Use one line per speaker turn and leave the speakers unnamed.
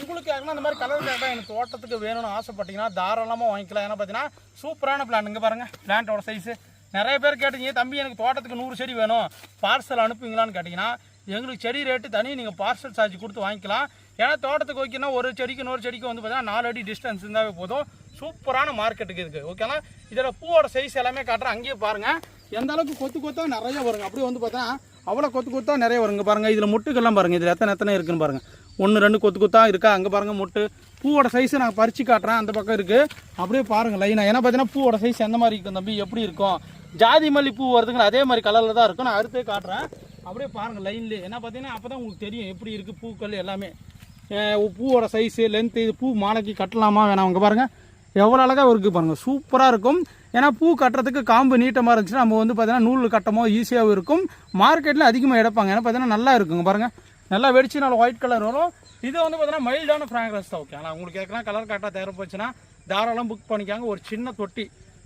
உங்களுக்கு யாருன்னா இந்த மாதிரி கலர் கேட்டால் எனக்கு தோட்டத்துக்கு வேணும்னு ஆசைப்பட்டீங்கன்னா தாராளமாக வாங்கிக்கலாம். ஏன்னா பார்த்தீங்கன்னா சூப்பரான பிளான் இங்கே பாருங்கள் பிளான்ட்டோட சைஸு நிறைய பேர் கேட்டீங்க தம்பி எனக்கு தோட்டத்துக்கு நூறு செடி வேணும். பார்சல் அனுப்புவீங்களான்னு கேட்டிங்கன்னா எங்களுக்கு செடி ரேட்டு தனி. நீங்கள் பார்சல் சார்ஜ் கொடுத்து வாங்கிக்கலாம். ஏன்னா தோட்டத்துக்கு ஓகேன்னா ஒரு செடிக்கு இன்னொரு செடிக்கு வந்து பார்த்தீங்கன்னா நாலு அடி டிஸ்டன்ஸ் இருந்தாவே போதும். சூப்பரான மார்க்கெட்டுக்கு இருக்குது ஓகேனா இதோட பூவோட சைஸ் எல்லாமே காட்டுறேன். அங்கேயே பாருங்கள் எந்த அளவுக்கு கொத்து கொத்தா நிறைய வருங்க. அப்படியே வந்து பார்த்தீங்கன்னா அவ்வளோ கொத்து கொத்தா நிறைய வருங்க பாருங்கள் இதில் முட்டுக்கெல்லாம் பாருங்கள் இதில் எத்தனை எத்தனை இருக்குன்னு பாருங்கள் ஒன்று ரெண்டு கொத்து கொத்தாக இருக்கா? அங்கே பாருங்கள் முட்டு. பூவோட சைஸை நான் பறித்து காட்டுறேன். அந்த பக்கம் இருக்குது அப்படியே பாருங்கள் லைனாக ஏன்னா பார்த்தீங்கன்னா பூவோட சைஸ் எந்த மாதிரி இருக்கும் தம்பி? எப்படி இருக்கும்? ஜாதி மல்லி பூ வருதுங்களா அதே மாதிரி கலரில் தான் இருக்கும். நான் அறுத்தே காட்டுறேன். அப்படியே பாருங்கள் லைன்லேயே ஏன்னா பார்த்தீங்கன்னா அப்போ தான் உங்களுக்கு தெரியும் எப்படி இருக்குது பூக்கள் எல்லாமே. பூவோட சைஸு லென்த்து இது பூ மாலைக்கு கட்டலாமா வேணாம். அங்கே பாருங்கள் எவ்வளோ அழகாக இருக்குது பாருங்கள் சூப்பராக இருக்கும். ஏன்னா பூ கட்டுறதுக்கு காம்பு நீட்டமாக இருந்துச்சுன்னா நம்ம வந்து பார்த்தீங்கன்னா நூல் கட்டமோ ஈஸியாகவும் இருக்கும். மார்க்கெட்டில் அதிகமாக எடுப்பாங்க. ஏன்னா பார்த்தீங்கன்னா நல்லா இருக்குங்க பாருங்கள் நல்லா வெடிச்சு நல்லா ஒயிட் கலர் வரும். இது வந்து பார்த்தீங்கன்னா மைல்டான ஃப்ராக்ரன்ஸ் தான் ஓகே ஆனால் உங்களுக்கு எதுனா கலர் கரெக்டாக தேவைப்போச்சுன்னா தாராளம் புக் பண்ணிக்காங்க. ஒரு சின்ன தொட்டி